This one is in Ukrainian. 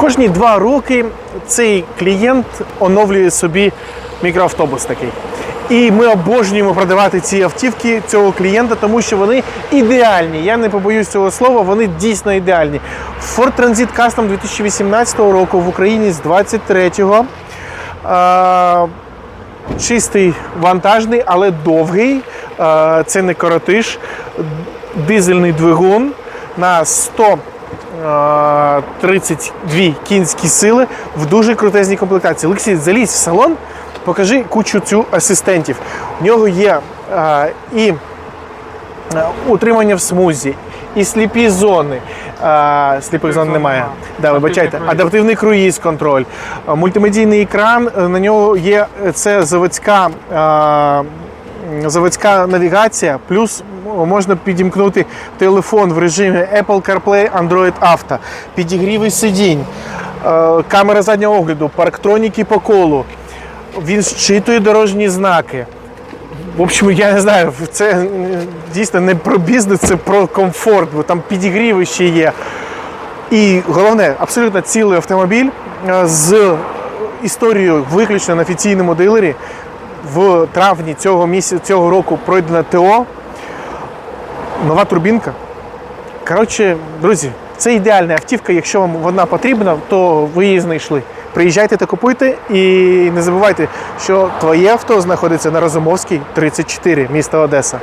Кожні два роки цей клієнт оновлює собі мікроавтобус такий. І ми обожнюємо продавати ці автівки цього клієнта, тому що вони ідеальні. Я не побоюсь цього слова, вони дійсно ідеальні. Ford Transit Custom 2018 року в Україні з 23-го. А, чистий вантажний, але довгий. Це не коротиш. Дизельний двигун на 132 кінські сили в дуже крутезній комплектації. Олексій, залізь в салон, покажи кучу цю асистентів. В нього є е, і е, утримання в смузі, і сліпі зони. Е, Сліпих зон немає. Да, вибачайте. Адаптивний круїз контроль, е, мультимедійний екран. е, На нього є е, це заводська. е, Заводська навігація, плюс можна підімкнути телефон в режимі Apple CarPlay Android Auto, підігріви сидінь, е, камера заднього огляду, парктроніки по колу. Він щитує дорожні знаки. В общем, я не знаю, це е, дійсно не про бізнес, це про комфорт, бо там підігріви ще є. І головне, абсолютно цілий автомобіль е, з історією виключно на офіційному дилері. В травні цього місяця цього року пройдена ТО. Нова турбінка. Коротше, друзі, це ідеальна автівка. Якщо вам вона потрібна, то ви її знайшли. Приїжджайте та купуйте і не забувайте, що твоє авто знаходиться на Розумовській 34, місто Одеса.